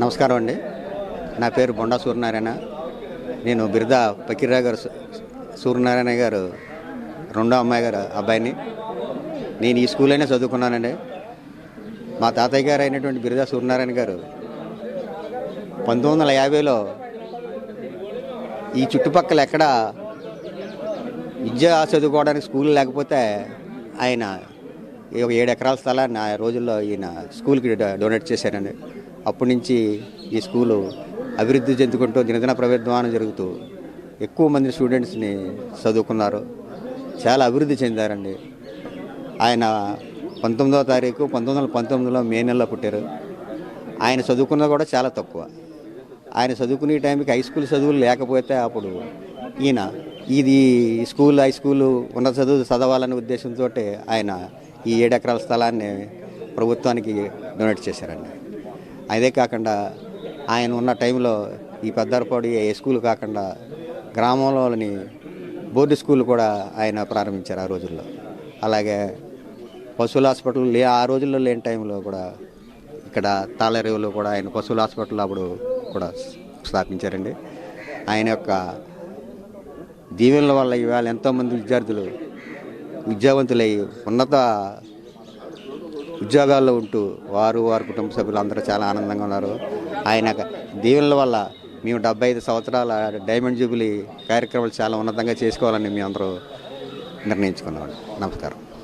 నమస్కారం అండి. నా పేరు బొండా సూర్యనారాయణ. నేను బిర్దా పకీర్రా గారు సూర్యనారాయణ గారు రెండో అమ్మాయి గారు అబ్బాయిని. నేను ఈ స్కూల్లోనే చదువుకున్నానండి. మా తాతయ్య గారు అయినటువంటి బిర్దా సూర్యనారాయణ గారు పంతొమ్మిది వందల యాభైలో ఈ చుట్టుపక్కల ఎక్కడ విద్య చదువుకోవడానికి స్కూల్ లేకపోతే ఆయన ఈ ఒక ఏడు ఎకరాల స్థలాన్ని ఆ రోజుల్లో ఈయన స్కూల్కి డొనేట్ చేశారండి. అప్పటి నుంచి ఈ స్కూలు అభివృద్ధి చెందుకుంటూ దినదిన ప్రవర్ధమానం జరుగుతూ ఎక్కువ మంది స్టూడెంట్స్ని చదువుకున్నారు. చాలా అభివృద్ధి చెందారండి. ఆయన పంతొమ్మిదవ తారీఖు పంతొమ్మిది వందల పంతొమ్మిదిలో మే నెలలో పుట్టారు. ఆయన చదువుకున్నది కూడా చాలా తక్కువ. ఆయన చదువుకునే టైంకి హై స్కూల్ చదువులు లేకపోతే అప్పుడు ఈయన ఇది స్కూల్ హై స్కూల్ ఉన్నత చదువు చదవాలనే ఉద్దేశంతో ఆయన ఈ ఏడెకరాల స్థలాన్ని ప్రభుత్వానికి డొనేట్ చేశారండి. అదే కాకుండా ఆయన ఉన్న టైంలో ఈ పెద్దారపాడు ఏ స్కూల్ కాకుండా గ్రామంలోని బోర్డు స్కూల్ కూడా ఆయన ప్రారంభించారు ఆ రోజుల్లో. అలాగే పశువుల హాస్పిటల్ లే ఆ రోజుల్లో లేని టైంలో కూడా ఇక్కడ తాళరేవులో కూడా ఆయన పశువుల హాస్పిటల్ అప్పుడు కూడా స్థాపించారండి. ఆయన యొక్క దీవెనల వల్ల ఇవాళ ఎంతోమంది విద్యార్థులు విద్యావంతులై ఉన్నత ఉద్యోగాల్లో ఉంటూ వారు వారి కుటుంబ సభ్యులు అందరూ చాలా ఆనందంగా ఉన్నారు. ఆయన దీవెనల వల్ల మేము డెబ్బై ఐదు సంవత్సరాల డైమండ్ జూబిలీ కార్యక్రమాలు చాలా ఉన్నతంగా చేసుకోవాలని మేము అందరూ నిర్ణయించుకున్నాం నమస్కారం.